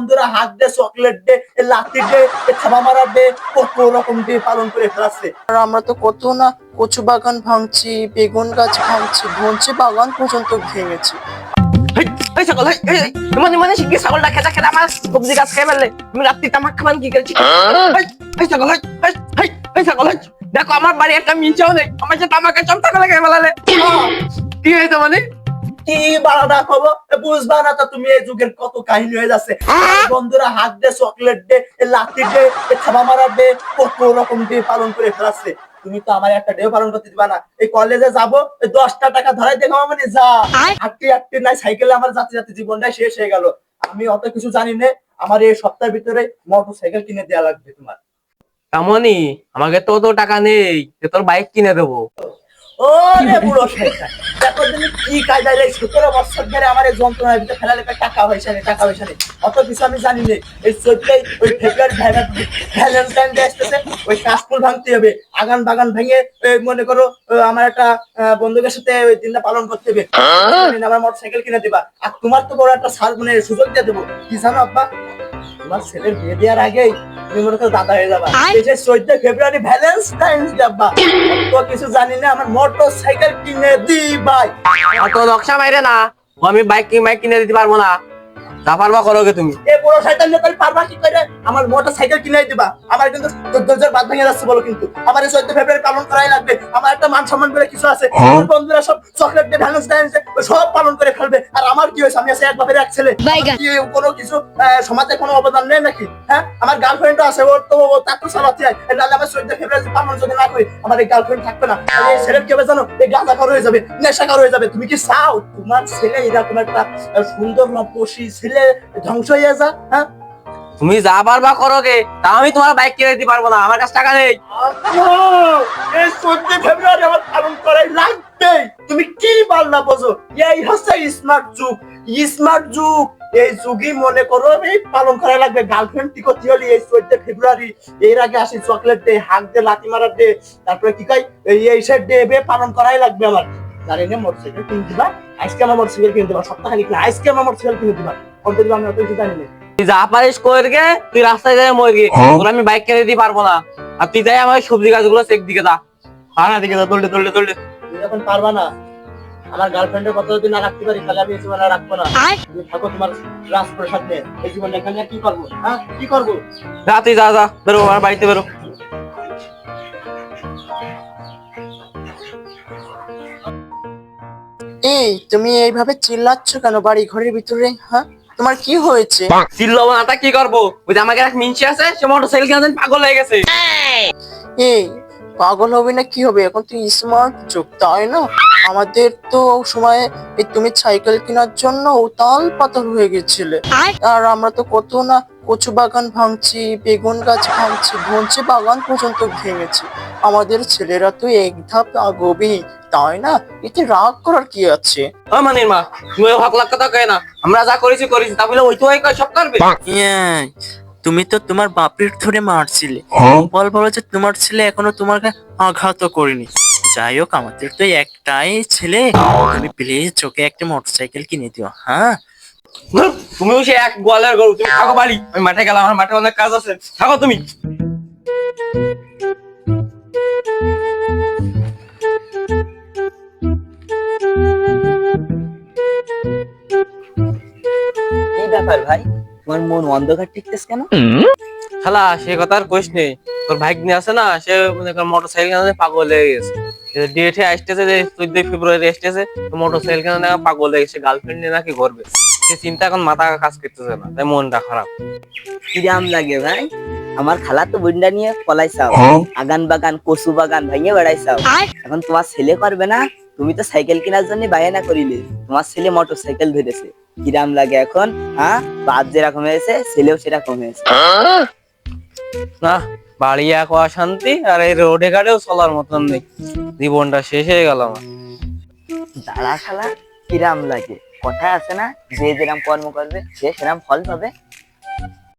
বন্ধুরা হাত দে চকলেট দে লাঠি দে এ থাবা মারা দে কত রকম দিয়ে পালন করে ফেলাচ্ছে। আর আমরা তো কত না কচু বাগান ভাঙছি বেগুন গাছ ভাঙছি ধনচি বাগান পর্যন্ত ভেঙেছি। এই মানে মানে শিখি আমার সবজি গাছ খেয়ে ফেললে। রাত্রি তামাক খাবান কি করেছি? এই এই, দেখো আমার বাড়ি একটা মিঞ্চাও নেই। আমার যে তামাকের চমটা ফেলে খেয়ে ফেলালে। কি হয়েছে মানে? কি বাড়াটা খবর? বুঝবা না তো তুমি এই যুগের কত কাহিনী হয়ে যাচ্ছে। বন্ধুরা হাত দে চকলেট দে লাঠি দে থাবা মারা দে কত রকম দিয়ে পালন করে ফেলাচ্ছে তুমি তো আমার একটা ডেও পালন করতে দিবা না। এই কলেজে যাব দশটা টাকা ধরাই দেখো মানে যা। হাঁটতে হাঁটতে নাই সাইকেলে আমার যাতে যাতে জীবনটাই শেষ হয়ে গেল। আমি অত কিছু জানি না আমার এই সপ্তাহের ভিতরে মোটর সাইকেল কিনে দেওয়া লাগবে তোমার। এমনই আমাকে তো তো টাকা নেই তোর বাইক কিনে দেবো। ও রে বুড়ো শয়তান। তুমি কি কায়দায় এই সতেরো বছর ধরে আমার এই যন্ত্রণার ভিতরে ফেলালে টাকা পয়সা নেই টাকা পয়সা নেই। অত কিছু আমি জানি না। এই চোদ্দই ওই ফেব্রুয়ারি ভ্যালেন্টাইন ডে আসতেছে ওই কাশফুল ভাঙতে হবে আগান বাগান ভেঙে মনে করো আমার একটা বন্ধুদের সাথে ওই দিনটা পালন করতে হবে। আমার মোটর সাইকেল কিনে দিবা। আর তোমার তো বড় একটা সার মানে সুযোগ দিয়ে দেবো। কি জানো আব্বা? তোমার ছেলের বিয়ে দেওয়ার আগেই তুমি মনে করো দাদা হয়ে যাবা। এই যে চোদ্দ ফেব্রুয়ারি ভ্যালেন্টাইন ডে তো কিছু জানি না আমার মোটর সাইকেল কিনে দিবাই। অত নকশা মাইরে না। আমি বাইক বাইক কিনে দিতে পারব না। তা পারবা করোগে তুমি। এ বড় শয়তান পারবা কি করে আমার মোটর সাইকেল কিনে দিবা। আমার কিন্তু দরজার বাদ ভেঙে যাচ্ছে বলো কিন্তু। আমার এই চোদ্দ ফেব্রুয়ারি পালন করাই লাগবে। আমার একটা মান সম্মান বলে কিছু আছে। আমার বন্ধুরা সব চকলেট দিয়ে ভ্যালেন্টাইন ডে সব পালন করে ফেলবে। আর আমার কি হয়েছে? আমি আছে এক বাপের এক ছেলে। আমার কি কোনো কিছু সমাজে কোনো অবদান নেই নাকি? হ্যাঁ? আমার গার্লফ্রেন্ড আছে। ওর তো ও তার তো চালাতে হয় নাহলে আমার চোদ্দ ফেব্রুয়ারি পালন যদি না করি আমার এই গার্লফ্রেন্ড থাকবে না। এই ছেলের কি হবে জানো? এই হয়ে যাবে নেশাখর হয়ে যাবে। তুমি কি চাও? তোমার ছেলে এরকম একটা সুন্দর ছেলে ধ্বংস হয়ে যা হ্যাঁ? তুমি যা পারবা করোগে তা আমি তোমার বাইক কিনে দিতে পারব না আমার কাছে টাকা নেই। এই ফেব্রুয়ারি আমার পালন করাই লাগবে। তুমি কি পারলা বোঝো? এই হচ্ছে স্মার্ট যুগ। স্মার্ট যুগ এই যুগই মনে করো এই পালন করা লাগবে। গার্লফ্রেন্ড টিকো হলি এই চোদ্দ ফেব্রুয়ারি এর আগে আসি চকলেট ডে হাক দে লাঠি মারার ডে তারপরে কি কয় এই এই সেট ডে এবে পালন করাই লাগবে আমার। জানি না মোটরসাইকেল কিনে দিবা আজকে আমার মোটরসাইকেল কিনে দিবা না আজকে আমার মোটরসাইকেল কিনে দিবা। কত দিবা আমি অত জানি না তুই যা পারিস করগে তুই রাস্তায় যাই মরগে তোর আমি বাইক কিনে দিতে পারব না। আর তুই যাই আমার সবজি গাছগুলো চেক দিকে দা হানা দিকে দা দৌড়ে দৌড়ে দৌড়ে। তুমি পারবা না আমার গার্লফ্রেন্ডের কথা যদি না রাখতে পারি তাহলে আমি এই জীবনে রাখব না। তুমি থাকো তোমার রাজপ্রসাদ নিয়ে। এই জীবনে এখানে কি করব? হ্যাঁ? কি করব? যা তুই যা যা। বেরো আমার বাড়িতে বেরো। এই তুমি এইভাবে চিল্লাচ্ছ কেন বাড়ি ঘরের ভিতরে? হ্যাঁ? তোমার কি হয়েছে? চিল্লাবো না কি করব? ওই যে আমাকে এক মিনছি আছে সে মোটরসাইকেল কিনে দেন পাগল হয়ে গেছে। এই পাগল হবে না কি হবে? এখন তুই স্মার্ট যুগ তাই না? আমাদের তো সময় এই তুমি সাইকেল কেনার জন্য উতাল পাতাল হয়ে গেছিলে। আর? আমরা তো কত না কচু বাগান ভাঙছি বেগুন গাছ ভাঙছি ধনচি বাগান পর্যন্ত ভেঙেছি। আমাদের ছেলেরা তো এক ধাপ আগবি তাই না? এতে রাগ করার কি আছে? ও মানির মা তুমি লাখ কথা কয়ে না। আমরা যা করেছি করেছি তা বলে ওই তো সব করবে? তুমি তো তোমার বাপের ধরে মারছিলে। বল বলো যে তোমার ছেলে এখনও তোমাকে আঘাতও করেনি। যাই হোক আমাদের তো একটাই ছেলে। তুমি প্লিজ চোখে একটা মোটরসাইকেল কিনে দিও হ্যাঁ? তুমিও সে এক গোয়ালের গরু তুমি থাকো বাড়ি। আমি মাঠে গেলাম আমার মাঠে অনেক কাজ আছে। থাকো তুমি। কি ব্যাপার ভাই তোমার মন অন্ধকার টিকতেছ কেন? শালা সে কথা আর কইস নেই তোর ভাই নিয়ে আছে না সে মোটর সাইকেল কেনাতে পাগল হয়ে গেছে। ডেটে আসতেছে যে চোদ্দই ফেব্রুয়ারি আসতেছে মোটর সাইকেল কেনাতে পাগল হয়ে গেছে গার্লফ্রেন্ড নিয়ে নাকি করবে সে চিন্তা এখন মাথা কাজ করতেছে না তাই মনটা খারাপ। কিরাম লাগে ভাই? আমার খালা তো বন্ডা নিয়ে পলাইছাও আগান বাগান কচু বাগান ভাঙিয়ে বেড়াইছাও এখন তোমার ছেলে করবে না? তুমি তো সাইকেল কেনার জন্য বায়না করিলে। তোমার ছেলে মোটর সাইকেল ধরেছে। কিরাম লাগে এখন হ্যাঁ? বাপ যেরকম হয়েছে ছেলেও সেরকম হয়েছে। না বাড়ি এক অশান্তি আর এই রোডে ঘাটেও চলার মতন নেই। জীবনটা শেষ হয়ে গেল আমার। দাঁড়া খালা কিরাম লাগে? কথা আছে না, যে যেরাম কর্ম করবে, সে সেরাম ফল পাবে।